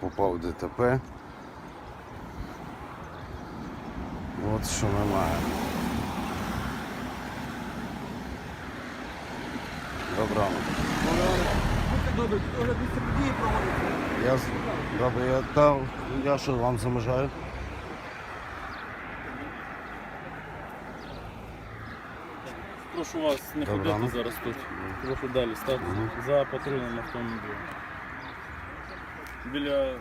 попав в ДТП. От що ми маємо. Добре. Добре. Я, добре, я, та, я що вам заважаю? Прошу вас не Добре, ходити ну. зараз тут. Прошу далі стати Мгм. за патрульним автомобілем. Біля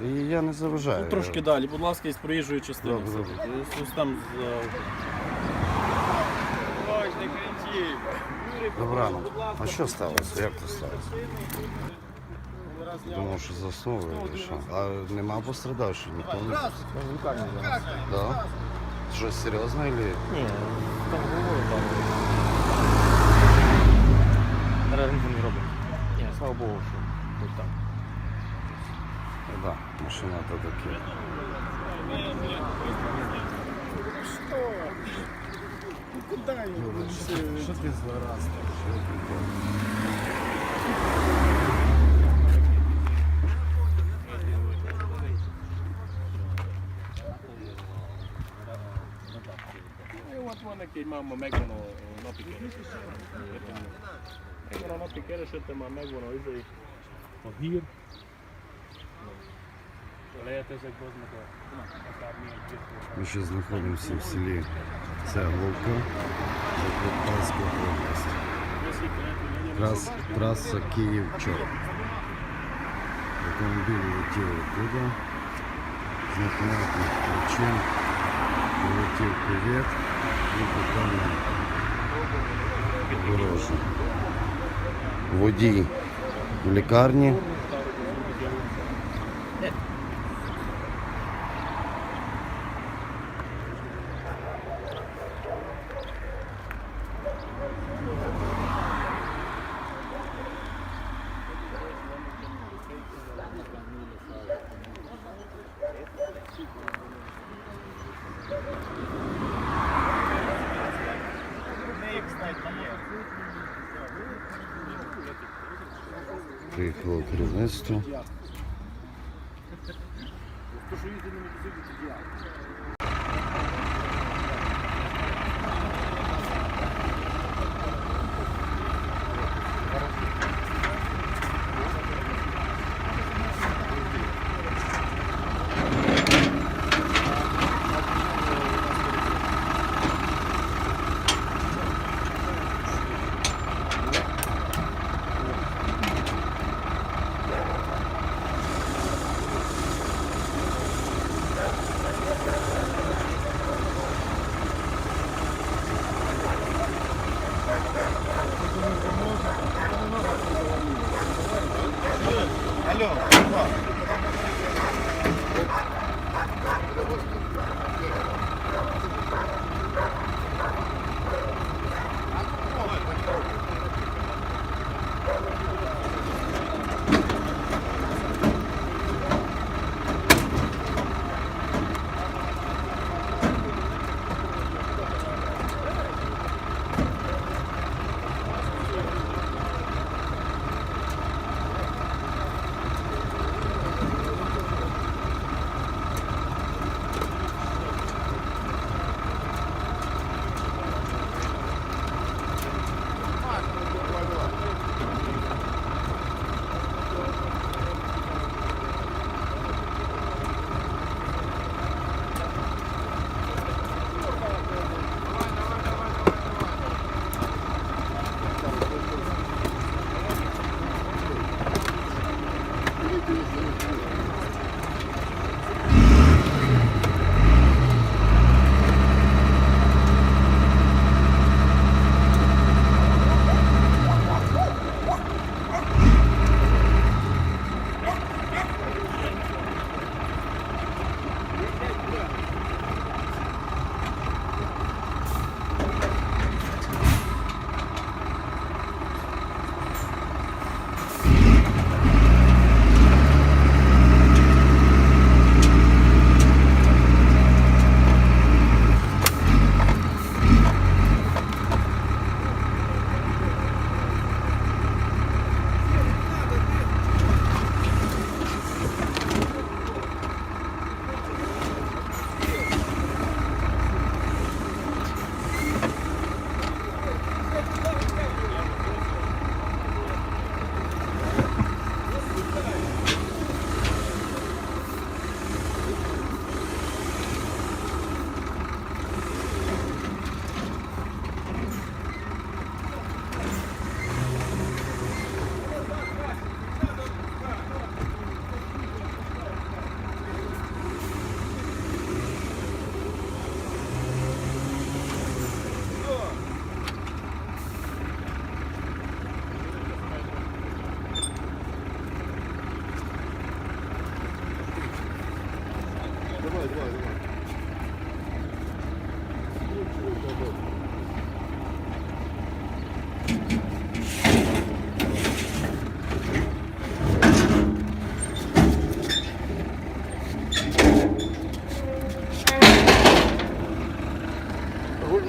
І я не заважаю. ну, трошки далі, будь ласка, із проїжджої частини. Добре, добре. Ось- там за Добре, ну, а що сталося? Як це сталося? Думав, що заснули чи що. А нема пострадавших, ніхто не Да? Щось серйозне или? Ні, там говорю, там. Нічого не робимо. Ні, слава Богу, що тут так. Ну да, машина то таке. Вони chiamiamo megvono no picchere. Megvono no picchere sette ma megvono izai. A hír. Lehet ezekbe hoznak a akármilyen Ми ще знаходимося в селі Цегловка, Закарпатська область. Трас, траса Київ-Чоп. Автомобіль летів оттуда. З непонятних причин прилетів кювет і попав на дорожу. Водій В лікарні. Приїхало керівництво.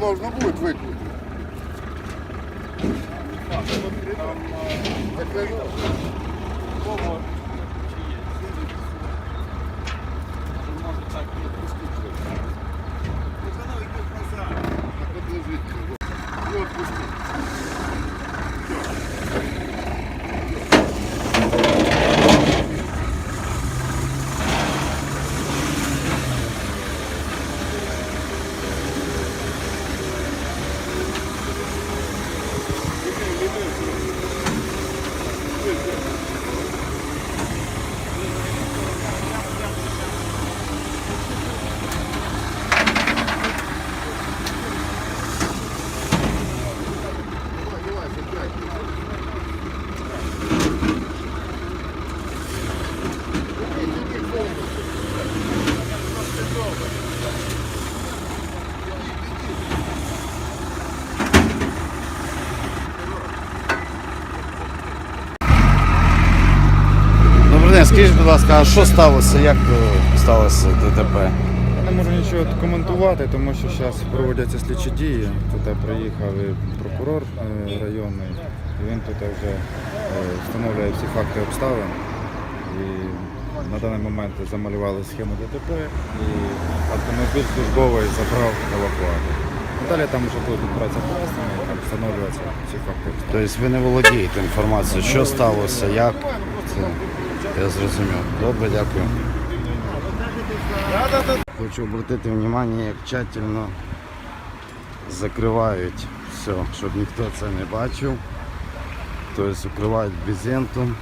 Руль будет буде будь ласка, а що сталося? Як е, сталося ДТП? Я не можу нічого коментувати, тому що зараз проводяться слідчі дії. Тут приїхав і прокурор е, районний, і він тут вже е, встановлює всі факти обставин. І на даний момент замалювали схему ДТП і автомобіль службовий забрав евакуатор. Далі там вже будуть відбиратися там встановлюватися всі факти. Тобто ви не володієте інформацією, що сталося, як? Це я зрозумів. Добре, дякую. Хочу обратити увагу, як тщательно закривають все, щоб ніхто це не бачив. Тобто укривають брезентом,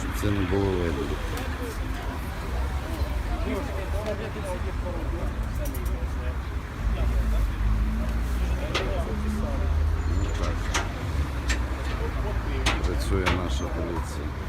щоб це не було видно. Працює наша поліція.